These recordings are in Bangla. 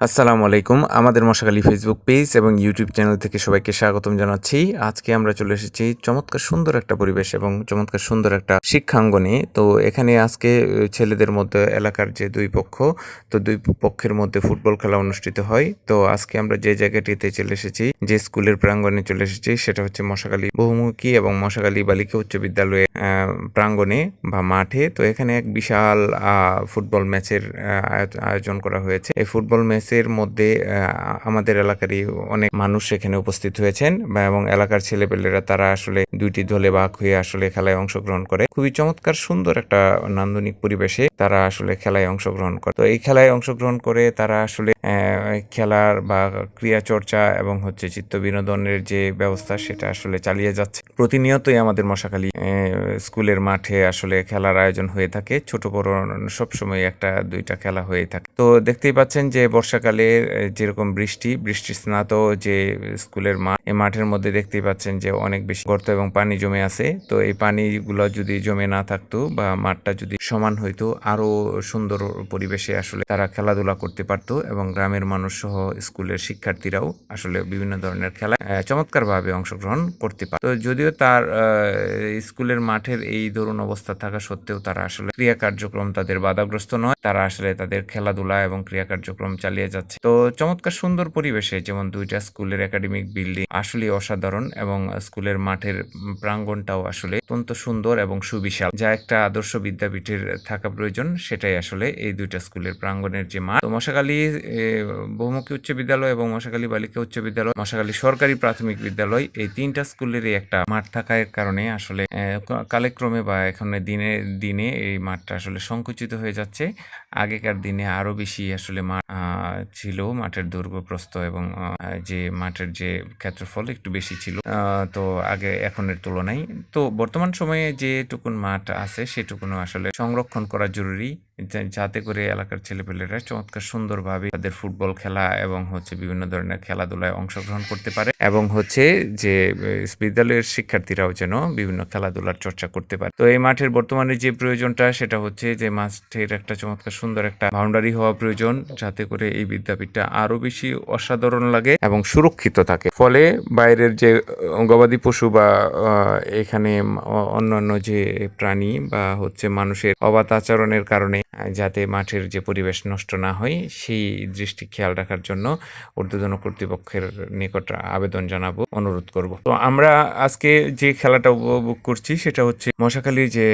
আসসালামু আলাইকুম। আমাদের মশাখালী ফেসবুক পেজ এবং ইউটিউব চ্যানেল থেকে সবাইকে স্বাগতম জানাচ্ছি। আজকে আমরা চলে এসেছি চমৎকার সুন্দর একটা পরিবেশ এবং চমৎকার সুন্দর একটা শিক্ষাঙ্গনে। তো এখানে আজকে ছেলেদের মধ্যে এলাকার যে দুই পক্ষ তো দুই পক্ষের মধ্যে ফুটবল খেলা অনুষ্ঠিত হয়। তো আজকে আমরা যে জায়গাটিতে চলে এসেছি যে স্কুলের প্রাঙ্গণে চলে এসেছি সেটা হচ্ছে মশাখালী বহুমুখী এবং মশাখালী বালিকা উচ্চ বিদ্যালয়ে আহ, প্রাঙ্গণে বা মাঠে। তো এখানে এক বিশাল ফুটবল ম্যাচের আয়োজন করা হয়েছে। এই ফুটবল ম্যাচের মধ্যে আমাদের এলাকারই অনেক মানুষ এখানে উপস্থিত হয়েছেন এবং এলাকার ছেলেপেলেরা তারা আসলে দুইটি দলে ভাগ হয়ে আসলে খেলায় অংশগ্রহণ করে। খুবই চমৎকার, সুন্দর একটা নান্দনিক পরিবেশে তারা আসলে খেলায় অংশগ্রহণ করে। তো এই খেলায় অংশগ্রহণ করে তারা আসলে খেলার বা ক্রিয়া চর্চা এবং হচ্ছে চিত্ত বিনোদনের যে ব্যবস্থা সেটা আসলে চালিয়ে যাচ্ছে। প্রতিনিয়তই আমাদের মশাখালী স্কুলের মাঠে আসলে খেলার আয়োজন হয়ে থাকে। ছোট বড় সবসময় একটা দুইটা খেলা হয়ে থাকে। তো দেখতেই পাচ্ছেন যে বর্ষাকালে যেরকম বৃষ্টি বৃষ্টি স্নাত যে স্কুলের মাঠ এই মাঠের মধ্যে দেখতেই পাচ্ছেন যে অনেক বেশি গর্ত এবং পানি জমে আছে। তো এই পানিগুলো যদি জমে না থাকতো বা মাঠটা যদি সমান হইতো, আরও সুন্দর পরিবেশে আসলে তারা খেলাধুলা করতে পারতো এবং গ্রামের মানুষ সহ স্কুলের শিক্ষার্থীরাও আসলে বিভিন্ন ধরনের খেলা চমৎকার ভাবে অংশগ্রহণ করতে পারে তো যদিও তার স্কুলের মাঠের এই ধরুন অবস্থা থাকা সত্ত্বেও তারা আসলে ক্রিয়া কার্যক্রম তাদের বাধাগ্রস্ত নয়। তারা আসলে তাদের খেলাধুলা এবং ক্রিয়া কার্যক্রম চালিয়ে যাচ্ছে। তো চমৎকার সুন্দর পরিবেশে যেমন দুইটা স্কুলের একাডেমিক বিল্ডিং আসলে অসাধারণ এবং স্কুলের মাঠের প্রাঙ্গনটাও আসলে অত্যন্ত সুন্দর এবং সুবিশাল। যা একটা আদর্শ বিদ্যাপীঠের থাকা প্রয়োজন সেটাই আসলে এই দুইটা স্কুলের প্রাঙ্গনের যে মাঠ। তো মশাখালী এ, বহুমুখী উচ্চ বিদ্যালয় এবং মশাখালী বালিকা উচ্চ বিদ্যালয় মশাখালী সরকারি প্রাথমিক বিদ্যালয় এই তিনটা স্কুলেরই একটা মাঠ থাকার কারণে আসলে কালেক্রমে বা এখন দিনে দিনে এই মাঠটা আসলে সংকুচিত হয়ে যাচ্ছে। আগেকার দিনে আরও বেশি আসলে মাঠ ছিল মাঠের দৈর্ঘ্য প্রস্থ এবং যে মাঠের যে ক্ষেত্রফল একটু বেশি ছিল তো আগে এখনের তুলনায়। তো বর্তমান সময়ে যেটুকুন মাঠ আছে সেটুকুন আসলে সংরক্ষণ করা জরুরি। যাতে করে এলাকার ছেলেপেলেরা চমৎকার সুন্দরভাবে তাদের ফুটবল খেলা এবং হচ্ছে বিভিন্ন ধরনের খেলাধুলায় অংশগ্রহণ করতে পারে এবং হচ্ছে যে বিদ্যালয়ের শিক্ষার্থীরাও যেন বিভিন্ন খেলাধুলার চর্চা করতে পারে। তো এই মাঠের বর্তমানে যে প্রয়োজনটা, সেটা হচ্ছে যে, মাঠের একটা চমৎকার সুন্দর একটা বাউন্ডারি হওয়া প্রয়োজন, যাতে করে এই বিদ্যাপীঠটা আরও বেশি অসাধারণ লাগে এবং সুরক্ষিত থাকে। ফলে বাইরের যে গবাদি পশু বা এখানে অন্যান্য যে প্রাণী বা হচ্ছে মানুষের অবাধ আচরণের কারণে যাতে মাঠের যে পরিবেশ নষ্ট না হয়, সেই দৃষ্টি খেয়াল রাখার জন্য ঊর্ধ্বতন কর্তৃপক্ষের নিকট আবেদন জানাব, অনুরোধ করব। তো আমরা আজকে যে খেলাটা উপভোগ করছি, সেটা হচ্ছে মশাখালী যে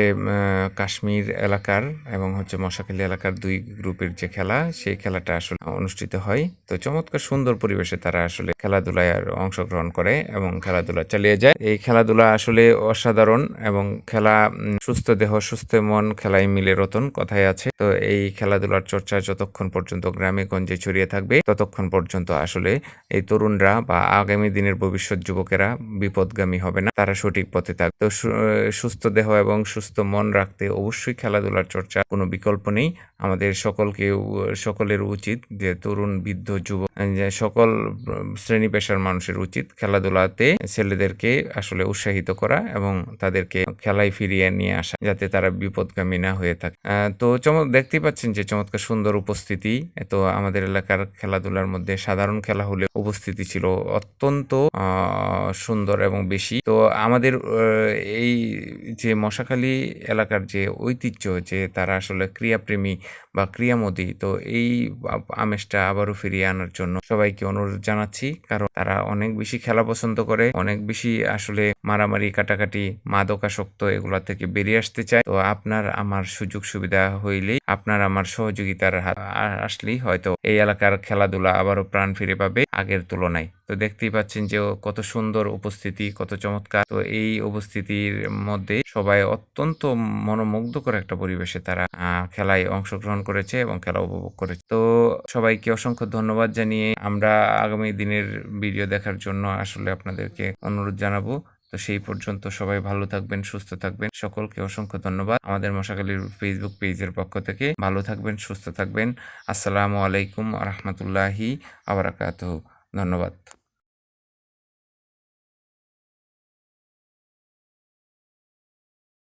কাশ্মীর এলাকার এবং হচ্ছে মশাখালী এলাকার দুই গ্রুপের যে খেলা, সেই খেলাটা আসলে অনুষ্ঠিত হয়। তো চমৎকার সুন্দর পরিবেশে তারা আসলে খেলাধুলায় অংশগ্রহণ করে এবং খেলাধুলা চালিয়ে যায়। এই খেলাধুলা আসলে অসাধারণ এবং খেলা সুস্থ দেহ, সুস্থ মন খেলায় মিলে রতন, কথায় আছে তো এই খেলাধুলার চর্চা যতক্ষণ পর্যন্ত গ্রামে গঞ্জে ছড়িয়ে থাকবে, ততক্ষণ পর্যন্ত আসলে এই তরুণরা বা আগামী দিনের ভবিষ্যৎ যুবকেরা বিপদগামী হবে না। তারা সঠিক পথে থাকবে তো সুস্থ দেহ এবং সুস্থ মন রাখতে অবশ্যই খেলাধুলার চর্চা কোনো বিকল্প নেই। আমাদের সকলকে সকলের উচিত যে তরুণ, বৃদ্ধ যুবক সকল শ্রেণি পেশার মানুষের উচিত খেলাধুলাতে ছেলেদেরকে আসলে উৎসাহিত করা এবং তাদেরকে খেলায় ফিরিয়ে নিয়ে আসা, যাতে তারা বিপদগামী না হয়ে থাকে। তো চমৎ, দেখতেই পাচ্ছেন যে চমৎকার সুন্দর উপস্থিতি। তো আমাদের এলাকার খেলাধুলার মধ্যে সাধারণ খেলা হলে উপস্থিতি ছিল অত্যন্ত সুন্দর এবং বেশি। তো আমাদের এই যে মশাখালী এলাকার যে ঐতিহ্য যে তারা আসলে ক্রিয়াপ্রেমী বা ক্রিয়ামোদী, তো এই আমেজটা আবারও ফিরিয়ে আনার জন্য সবাইকে অনুরোধ জানাচ্ছি। কারণ তারা অনেক বেশি খেলা পছন্দ করে, অনেক বেশি আসলে মারামারি, কাটাকাটি, মাদকাসক্ত এগুলা থেকে বেরিয়ে আসতে চায়। তো আপনার, আমার সুযোগ সুবিধা হইলেই আপনার আমার সহযোগিতার আসলেই হয়তো এই এলাকার খেলাধুলা আবারও প্রাণ ফিরে পাবে আগের তুলনায়। তো দেখতেই পাচ্ছেন যে কত সুন্দর উপস্থিতি, কত চমৎকার। তো এই উপস্থিতির মধ্যে সবাই অত্যন্ত মনোমুগ্ধকর একটা পরিবেশে তারা খেলায় অংশগ্রহণ করেছে এবং খেলা উপভোগ করেছে। তো সবাইকে অসংখ্য ধন্যবাদ জানিয়ে আমরা আগামী দিনের ভিডিও দেখার জন্য আসলে আপনাদেরকে অনুরোধ জানাব। তো সেই পর্যন্ত সবাই ভালো থাকবেন, সুস্থ থাকবেন। সকলকে অসংখ্য ধন্যবাদ। আমাদের মশাকালীর ফেসবুক পেজের পক্ষ থেকে ভালো থাকবেন, সুস্থ থাকবেন। আসসালামু আলাইকুম রহমতুল্লাহি আবরাকাত ধন্যবাদ।